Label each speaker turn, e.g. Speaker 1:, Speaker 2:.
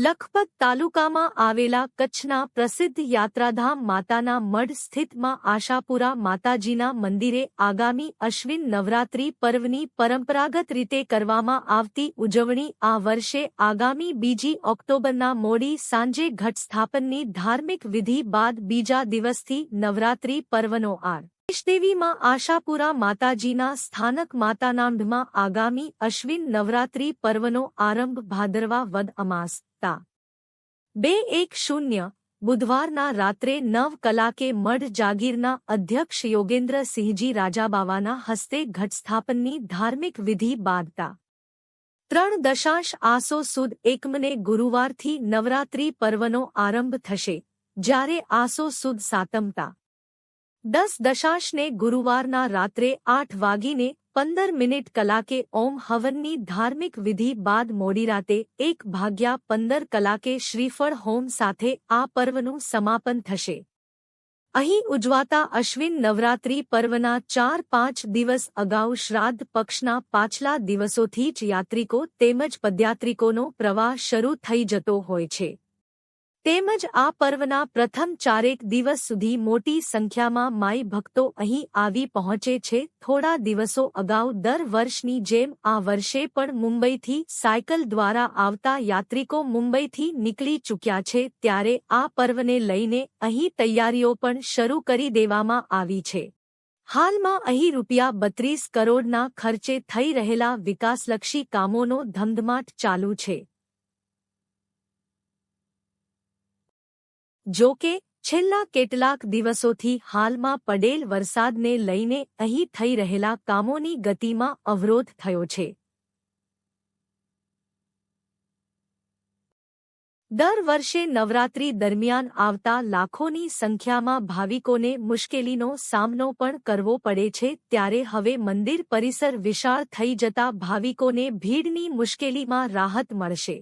Speaker 1: લખપત તાલુકામાં આવેલા કચ્છના પ્રસિદ્ધ યાત્રાધામ માતાના મઢ સ્થિતમાં આશાપુરા માતાજીના મંદિરે આગામી અશ્વિન નવરાત્રી પર્વની પરંપરાગત રીતે કરવામાં આવતી ઉજવણી આ વર્ષે આગામી બીજી ઓક્ટોબરના મોડી સાંજે ઘટસ્થાપનની ધાર્મિક વિધિ બાદ બીજા દિવસથી નવરાત્રી પર્વનો આર. દેવીમાં આશાપુરા માતાજીના સ્થાનક માતાનાંઢમાં આગામી અશ્વિન નવરાત્રી પર્વનો આરંભ ભાદરવા વદ અમાસ. તા બે એક શૂન્ય, બુધવારના રાત્રે નવ કલાકે મઢ જાગીરના અધ્યક્ષ યોગેન્દ્રસિંહજી રાજાબાવાના હસ્તે ઘટસ્થાપનની ધાર્મિક વિધિ બાદતા ત્રણ દશાંશ આસો સુદ એકમને ગુરુવારથી નવરાત્રી પર્વનો આરંભ થશે, જ્યારે આસો સુદ સાતમતા. દસ દશાંશને ગુરુવારના રાત્રે આઠ વાગીને પંદર મિનિટ કલાકે ઓમ હવનની ધાર્મિક વિધિ બાદ મોડી રાતે એક ભાગ્યા પંદર કલાકે શ્રીફળ હોમ સાથે આ પર્વનું સમાપન થશે. અહીં ઉજવાતા અશ્વિન નવરાત્રી પર્વના ચાર પાંચ દિવસ અગાઉ શ્રાદ્ધ પક્ષના પાછલા દિવસોથી જ યાત્રિકો તેમજ પદયાત્રિકોનો પ્રવાહ શરૂ થઈ જતો હોય છે. તેમજ આ પર્વના પ્રથમ ચારેક દિવસ સુધી મોટી સંખ્યામાં માઈ ભક્તો અહીં આવી પહોંચે છે. થોડા દિવસો અગાઉ દર વર્ષની જેમ આ વર્ષે પણ મુંબઈથી સાયકલ દ્વારા આવતા યાત્રિકો મુંબઈથી નીકળી ચૂક્યા છે ત્યારે આ પર્વને લઈને અહીં તૈયારીઓ પણ શરૂ કરી દેવામાં આવી છે. હાલમાં અહીં રૂપિયા બત્રીસ કરોડના ખર્ચે થઈ રહેલા વિકાસલક્ષી કામોનો ધમધમાટ ચાલુ છે. જો કે, છેલ્લા કેટલાક દિવસોથી હાલમાં પડેલ વરસાદને લઈને અહીં થઈ રહેલા કામોની ગતિમાં અવરોધ થયો છે. દર વર્ષે નવરાત્રી દરમિયાન આવતા લાખોની સંખ્યામાં ભાવિકોને મુશ્કેલીનો સામનો પણ કરવો પડે છે ત્યારે હવે મંદિર પરિસર વિશાળ થઈ જતા ભાવિકોને ભીડની મુશ્કેલીમાં રાહત મળશે.